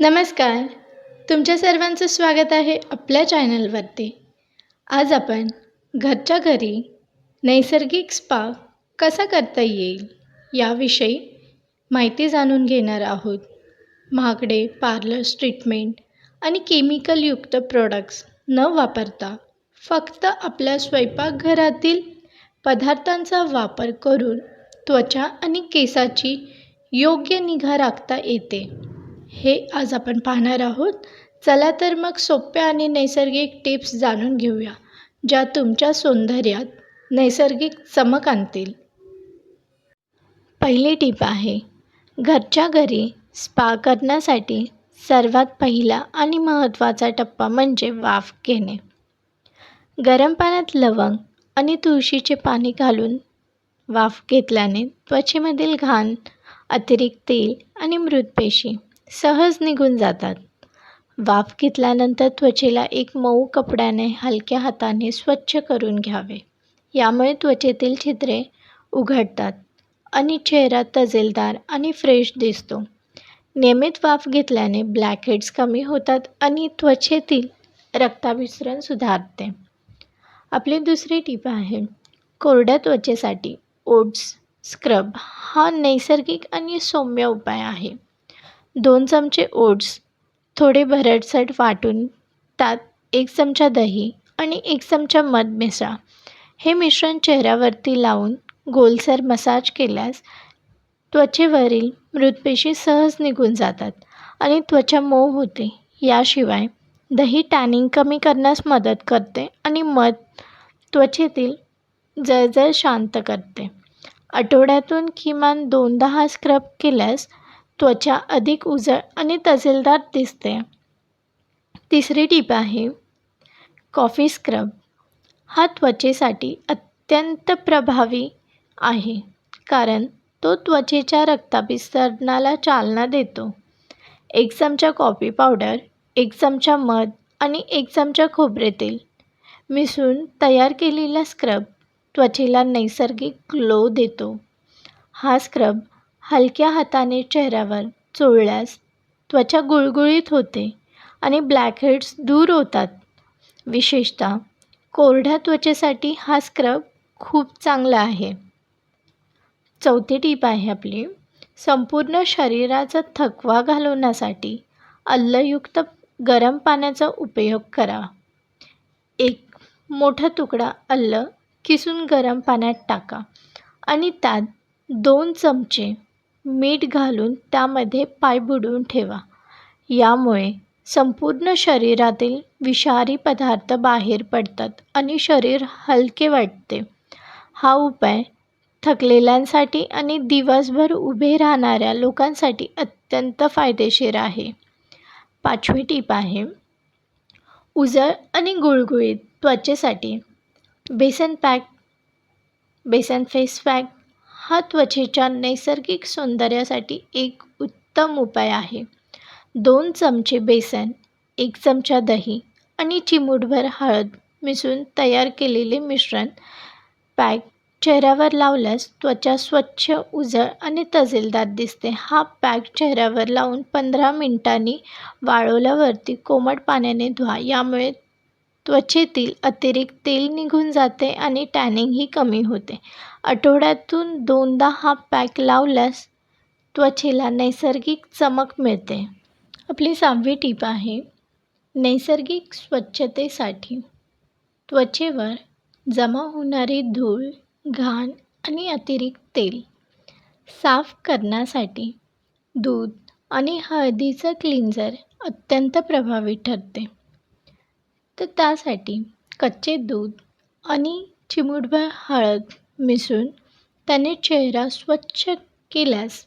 नमस्कार. तुमच्या सर्वांचं स्वागत आहे आपल्या चॅनलवरती. आज आपण घरच्या घरी नैसर्गिक स्पा कसा करता येईल याविषयी माहिती जाणून घेणार आहोत. महागडे पार्लर्स ट्रीटमेंट आणि केमिकलयुक्त प्रोडक्ट्स न वापरता फक्त आपल्या स्वयंपाकघरातील पदार्थांचा वापर करून त्वचा आणि केसाची योग्य निगा राखता येते. हे आज आपण पाहणार आहोत. चला तर मग सोप्या आणि नैसर्गिक टिप्स जाणून घेऊया ज्या तुमच्या सौंदर्यात नैसर्गिक चमक आणतील. पहिली टीप आहे घरच्या घरी स्पा करण्यासाठी सर्वात पहिला आणि महत्त्वाचा टप्पा म्हणजे वाफ घेणे. गरम पाण्यात लवंग आणि तुळशीचे पाणी घालून वाफ घेतल्याने त्वचेमधील घाण अतिरिक्त तेल आणि मृतपेशी सहज निघून जातात. वाफ घेतल्यानंतर त्वचेला एक मऊ कपड्याने हलक्या हाताने स्वच्छ करून घ्यावे. यामुळे त्वचेतील छिद्रे उघडतात आणि चेहरा तजेलदार आणि फ्रेश दिसतो. नियमित वाफ घेतल्याने ब्लॅकहेड्स कमी होतात आणि त्वचेतील रक्ताभिसरण सुधारते. आपली दुसरी टीप आहे कोरड्या त्वचेसाठी ओट्स स्क्रब हा नैसर्गिक आणि सौम्य उपाय आहे. दोन चमचे ओट्स थोडे भरडसट वाटून त्यात एक चमचा दही आणि एक चमचा मध मिसळा. हे मिश्रण चेहऱ्यावरती लावून गोलसर मसाज केल्यास त्वचेवरील मृतपेशी सहज निघून जातात आणि त्वचा मऊ होते. याशिवाय दही टॅनिंग कमी करण्यास मदत करते आणि मध त्वचेतील जळजळ शांत करते. आठवड्यातून किमान दोनदा हा स्क्रब केल्यास त्वचा अधिक उजळ आणि तजेलदार दिसते. तिसरी टीप आहे कॉफी स्क्रब. हा त्वचेसाठी अत्यंत प्रभावी आहे कारण तो त्वचेच्या रक्ताभिसरणाला चालना देतो. एक चमचा कॉफी पावडर एक चमचा मध आणि एक चमचा खोबरे तेल मिसळून तयार केलेला स्क्रब त्वचेला नैसर्गिक ग्लो देतो. हा स्क्रब हलक्या हाताने चेहऱ्यावर चोळल्यास त्वचा गुळगुळीत होते आणि ब्लॅकहेड्स दूर होतात. विशेषतः कोरड्या त्वचेसाठी हा स्क्रब खूप चांगला आहे. चौथी टीप आहे आपली संपूर्ण शरीराचा थकवा घालवण्यासाठी अल्लयुक्त गरम पाण्याचा उपयोग करा. एक मोठा तुकडा अल्ल किसून गरम पाण्यात टाका आणि त्यात दोन चमचे मीठ घालून त्यामध्ये पाय बुडवून ठेवा. यामुळे संपूर्ण शरीरातील विषारी पदार्थ बाहेर पडतात आणि शरीर हलके वाटते. हा उपाय थकलेल्यांसाठी आणि दिवसभर उभे राहणाऱ्या लोकांसाठी अत्यंत फायदेशीर आहे. पाचवी टीप आहे उजळ आणि गुळगुळीत त्वचेसाठी. बेसन पॅक बेसन फेस पॅक हा त्वचेच्या नैसर्गिक सौंदर्यासाठी एक उत्तम उपाय आहे. दोन चमचे बेसन एक चमचा दही आणि चिमूटभर हळद मिसळून तयार केलेले मिश्रण पॅक चेहऱ्यावर लावल्यास त्वचा स्वच्छ उजळ आणि तजेलदार दिसते. हा पॅक चेहऱ्यावर लावून पंधरा मिनिटांनी वाळवल्यावरती कोमट पाण्याने धुवा. यामुळे त्वचेतील अतिरिक्त तेल निघून जाते आणि टॅनिंगही कमी होते. आठवड्यातून दोनदा हा पॅक लावल्यास त्वचेला नैसर्गिक चमक मिळते. आपली सहावी टीप आहे नैसर्गिक स्वच्छतेसाठी. त्वचेवर जमा होणारी धूळ घाण आणि अतिरिक्त तेल साफ करण्यासाठी दूध आणि हळदीचं क्लिन्झर अत्यंत प्रभावी ठरते. तर त्यासाठी कच्चे दूध आणि चिमूटभर हळद मिसळून त्याने चेहरा स्वच्छ केल्यास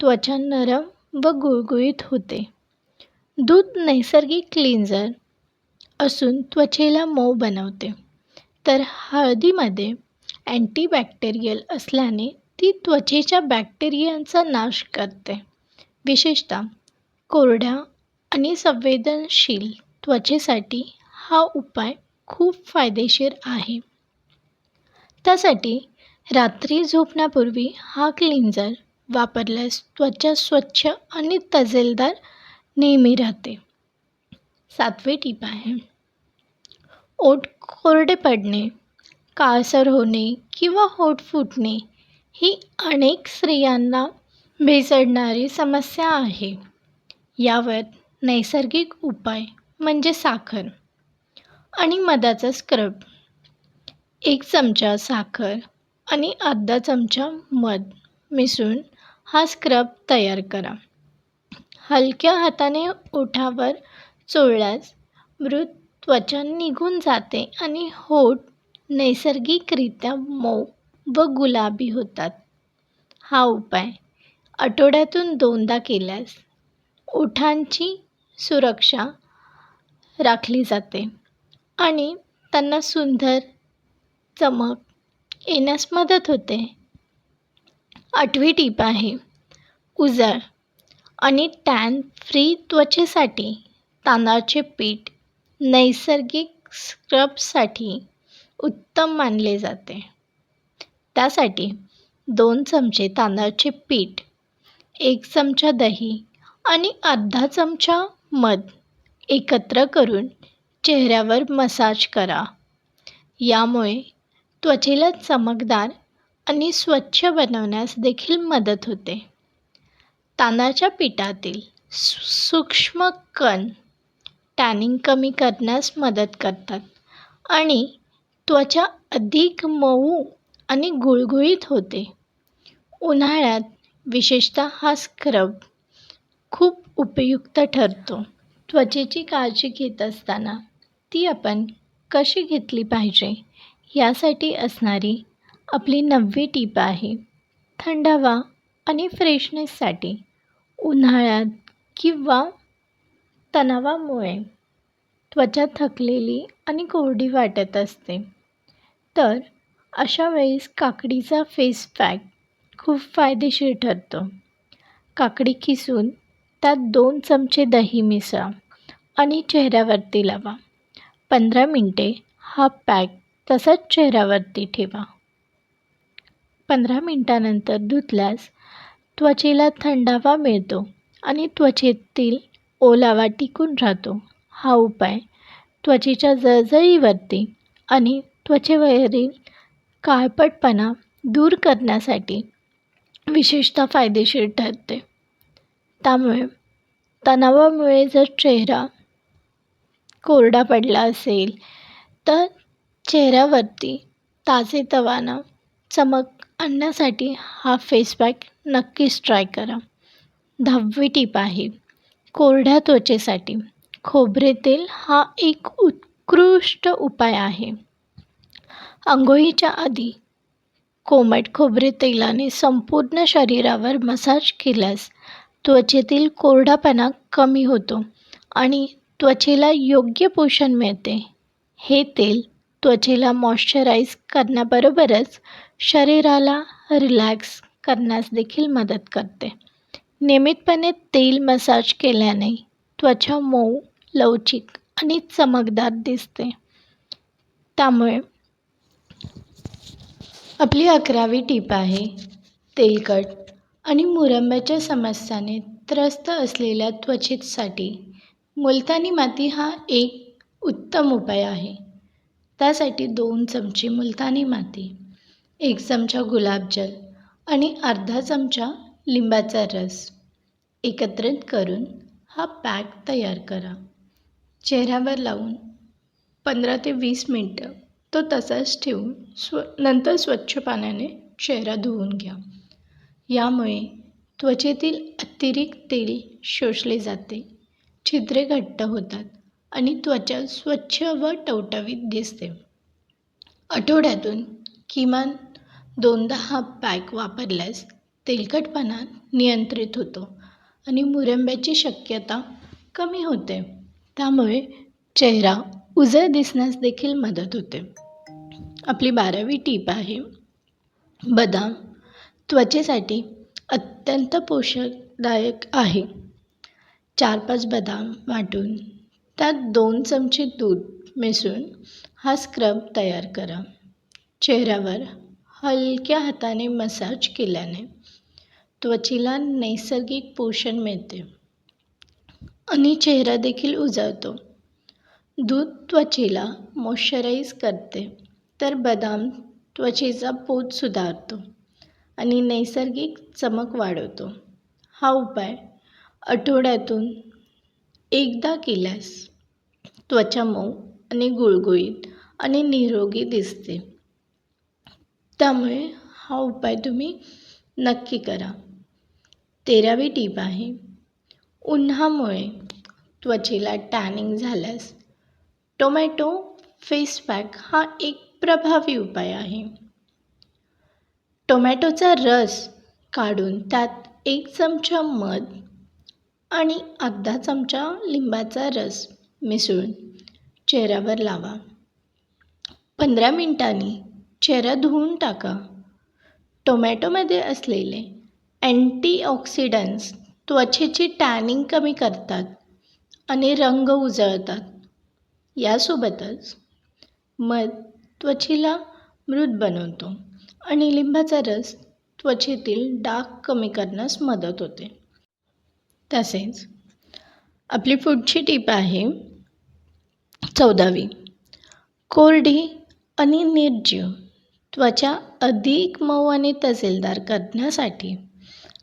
त्वचा नरम व गुळगुळीत होते. दूध नैसर्गिक क्लिन्झर असून त्वचेला मऊ बनवते. तर हळदीमध्ये अँटीबॅक्टेरियल असल्याने ती त्वचेच्या बॅक्टेरियांचा नाश करते. विशेषतः कोरड्या आणि संवेदनशील त्वचेसाठी हा उपाय खूप फायदेशीर आहे. त्यासाठी रात्री झोपण्यापूर्वी हा क्लिन्झर वापरल्यास त्वचा स्वच्छ आणि तजेलदार नेहमी राहते. सातवी टीप आहे. ओठ कोरडे पडणे काळसर होणे किंवा होठ फुटणे ही अनेक स्त्रियांना भेसडणारी समस्या आहे. यावर नैसर्गिक उपाय म्हणजे साखर. आणि मधाचा स्क्रब. एक चमचा साखर आणि अर्धा चमचा मध मिसळून हा स्क्रब तयार करा. हलक्या हाताने ओठावर चोळल्यास मृत त्वचा निघून जाते आणि होठ नैसर्गिकरित्या मऊ व गुलाबी होतात. हा उपाय आठवड्यातून दोनदा केल्यास ओठांची सुरक्षा राखली जाते. आणि त्यांना सुंदर चमक येण्यास मदत होते. आठवी टीप आहे उजळ आणि टॅन फ्री त्वचेसाठी तांदळाचे पीठ नैसर्गिक स्क्रबसाठी उत्तम मानले जाते. त्यासाठी दोन चमचे तांदळाचे पीठ एक चमचा दही आणि अर्धा चमचा मध एकत्र करून चेहऱ्यावर मसाज करा. यामुळे त्वचेला चमकदार आणि स्वच्छ बनवण्यास देखील मदत होते. तांदळाच्या पिठातील सूक्ष्म कण टॅनिंग कमी करण्यास मदत करतात आणि त्वचा अधिक मऊ आणि गुळगुळीत होते. उन्हाळ्यात विशेषतः हा स्क्रब खूप उपयुक्त ठरतो. त्वचेची काळजी घेत असताना ती आपण कशी घेतली पाहिजे यासाठी असणारी आपली नववी टीप आहे. थंडावा आणि फ्रेशनेससाठी उन्हाळ्यात किंवा तणावामुळे त्वचा थकलेली आणि कोरडी वाटत असते. तर अशा वेळेस काकडीचा फेस पॅक खूप फायदेशीर ठरतो. काकडी किसून त्यात दोन चमचे दही मिसळा आणि चेहऱ्यावरती लावा. पंधरा मिनटे. हा पॅक तसाच चेहऱ्यावरती ठेवा. पंधरा मिनटानंतर धुतल्यास त्वचेला थंडावा मिळतो आणि त्वचेतील ओलावा टिकून राहतो. हा उपाय त्वचेच्या जळजळीवरती आणि त्वचेवरील काळपटपणा दूर करण्यासाठी विशेषतः फायदेशीर ठरते. त्यामुळे तणावामुळे जर चेहरा कोरडा पडला असेल तर चेहऱ्यावरती ताजेतवाना चमक आणण्यासाठी हा फेस पॅक नक्कीच ट्राय करा. दहावी टीप आहे कोरड्या त्वचेसाठी. खोबरे तेल हा एक उत्कृष्ट उपाय आहे. आंघोळीच्या आधी कोमट खोबरे तेलाने संपूर्ण शरीरावर मसाज केल्यास त्वचेतील कोरडापणा कमी होतो आणि त्वचेला योग्य पोषण मिळते. हे तेल त्वचेला मॉइश्चराईज करण्याबरोबरच शरीराला रिलॅक्स करण्यास देखील मदत करते. नियमितपणे तेल मसाज केल्याने त्वचा मऊ लवचिक आणि चमकदार दिसते. त्यामुळे आपली अकरावी टीप आहे तेलकट आणि मुरंब्याच्या समस्याने त्रस्त असलेल्या त्वचेसाठी मुलतानी माती हा एक उत्तम उपाय आहे. त्यासाठी दोन चमचे मुलतानी माती एक चमचा गुलाबजल आणि अर्धा चमचा लिंबाचा रस. एकत्रित करून हा पॅक तयार करा. चेहऱ्यावर लावून पंधरा ते वीस मिनटं तो तसाच ठेवून स्व नंतर स्वच्छ पाण्याने चेहरा धुवून घ्या. यामुळे त्वचेतील अतिरिक्त तेल शोषले जाते. छिद्रे घट्ट होतात आणि त्वचा स्वच्छ व टवटवीत दिसते. आठवड्यातून किमान दोनदा हा पॅक वापरल्यास तेलकटपणा नियंत्रित होतो आणि मुरंब्याची शक्यता कमी होते. त्यामुळे चेहरा उजळ दिसण्यास देखील मदत होते. आपली बारावी टीप आहे बदाम त्वचेसाठी अत्यंत पोषकदायक आहे. चार पाच बदाम वाटून त्यात दोन चमचे दूध मिसळून हा स्क्रब तयार करा. चेहऱ्यावर हलक्या हाताने मसाज केल्याने त्वचेला नैसर्गिक पोषण मिळते आणि चेहरा देखील उजळतो. दूध त्वचेला मॉइश्चराईज करते तर बदाम त्वचेचा पोत सुधारतो आणि नैसर्गिक चमक वाढवतो. हा उपाय आठवड्यातून एकदा केल्यास त्वचा मऊ आणि गुळगुळीत आणि निरोगी दिसते. त्यामुळे हा उपाय तुम्ही नक्की करा. तेरावी टीप आहे उन्हामुळे त्वचेला टॅनिंग झाल्यास टोमॅटो फेस पॅक हा एक प्रभावी उपाय आहे. टोमॅटोचा रस काढून त्यात एक चमचा मध आणि अर्धा चमचा लिंबाचा रस मिसळून चेहऱ्यावर लावा. पंधरा मिनटांनी चेहरा धुवून टाका. टोमॅटोमध्ये असलेले अँटीऑक्सिडंट्स त्वचेची टॅनिंग कमी करतात आणि रंग उजळतात. यासोबतच मध त्वचेला मृत बनवतो आणि लिंबाचा रस त्वचेतील डाग कमी करण्यास मदत होते. तसेच आपली पुढची टीप आहे चौदावी. कोरडी आणि निर्जीव त्वचा अधिक मऊ आणि तहसीलदार करण्यासाठी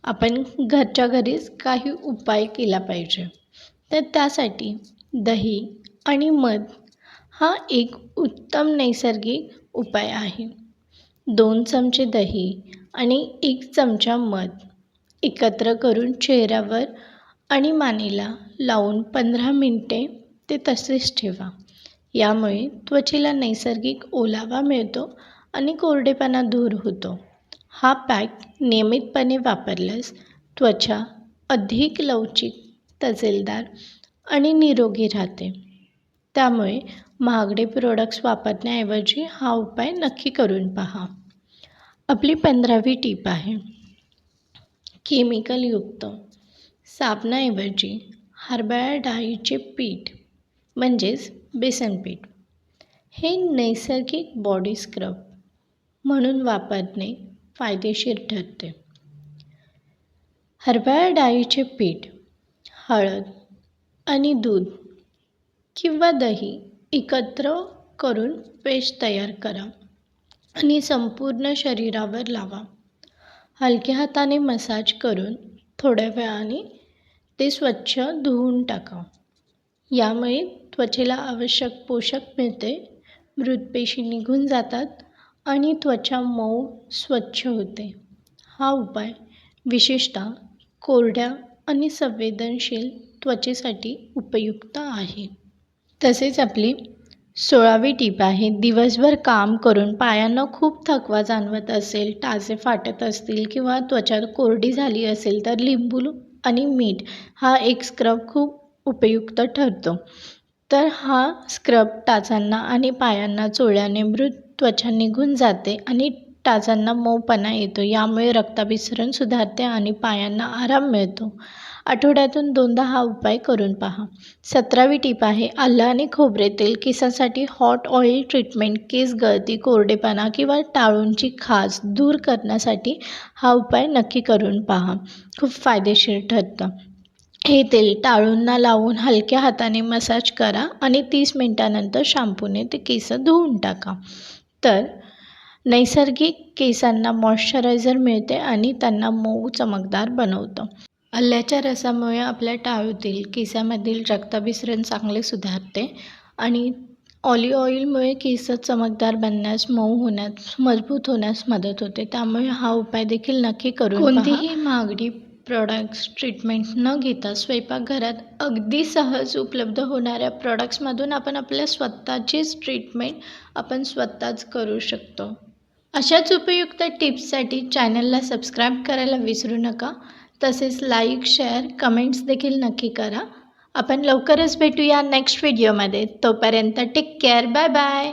आपण घरच्या घरीच काही उपाय केला पाहिजे. तर त्यासाठी दही आणि मध हा एक उत्तम नैसर्गिक उपाय आहे. दोन चमचे दही आणि एक चमचा मध एकत्र करून चेहऱ्यावर आणि मानेला लावून पंधरा मिनटे ते तसेच ठेवा. यामुळे त्वचेला नैसर्गिक ओलावा मिळतो आणि कोरडेपणा दूर होतो. हा पॅक नियमितपणे वापरल्यास त्वचा अधिक लवचिक तजेलदार आणि निरोगी राहते. त्यामुळे महागडे प्रोडक्ट्स वापरण्याऐवजी हा उपाय नक्की करून पहा. आपली पंधरावी टीप आहे केमिकलयुक्त. साबणाऐवजी हरभरा डाळीचे पीठ म्हणजेच बेसन पीठ हे नैसर्गिक बॉडी स्क्रब म्हणून वापरणे फायदेशीर ठरते. हरभरा डाळीचे पीठ हळद आणि दूध किंवा दही एकत्र करून पेस्ट तयार करा आणि संपूर्ण शरीरावर लावा. हलक्या हाताने मसाज करून थोड्या वेळाने ते स्वच्छ धुवून टाका यामुळे त्वचेला आवश्यक पोषक मिळते मृतपेशी निघून जातात आणि त्वचा मऊ स्वच्छ होते. हा उपाय विशेषतः कोरड्या आणि संवेदनशील त्वचेसाठी उपयुक्त आहे. तसेच आपली सोळावी टीप आहे दिवसभर काम करून पायांना खूप थकवा जाणवत असेल टाचे फाटत असतील किंवा त्वचा कोरडी झाली असेल तर लिंबू आणि मीठ हा एक स्क्रब खूप उपयुक्त ठरतो. तर हा स्क्रब टाचांना आणि पायांना चोळल्याने मृत त्वचा निघून जाते आणि टाचांना मऊपणा येतो. यामुळे रक्ताभिसरण सुधारते आणि पायांना आराम मिळतो. आठवड्यातून दोनदा हा उपाय करून पहा. सतरावी टीप आहे आलं आणि खोबरे तेल केसांसाठी हॉट ऑइल ट्रीटमेंट केस गळती कोरडेपणा किंवा टाळूंची खाज दूर करण्यासाठी हा उपाय नक्की करून पहा. खूप फायदेशीर ठरतं. हे तेल टाळूंना लावून हलक्या हाताने मसाज करा आणि तीस मिनटानंतर शॅम्पूने ते केस धुवून टाका. तर नैसर्गिक केसांना मॉइश्चरायझर मिळते आणि त्यांना मऊ चमकदार बनवतं. आल्याच्या रसामुळे आपल्या टाळूतील केसामधील रक्ताभिसरण चांगले सुधारते आणि ऑलिव्ह ऑइलमुळे केस चमकदार बनण्यास मऊ होण्यास मजबूत होण्यास मदत होते. त्यामुळे हा उपाय देखील नक्की करून कोणतीही महागडी प्रॉडक्ट्स ट्रीटमेंट न घेता स्वयंपाकघरात अगदी सहज उपलब्ध होणाऱ्या प्रॉडक्ट्समधून आपण आपल्या स्वतःचीच ट्रीटमेंट आपण स्वतःच करू शकतो. अशाच उपयुक्त टिप्ससाठी चॅनलला सबस्क्राईब करायला विसरू नका. तसेच लाईक शेअर कमेंट्स देखील नक्की करा. आपण लवकरच भेटूया नेक्स्ट व्हिडिओमध्ये. तोपर्यंत टेक केअर. Bye bye.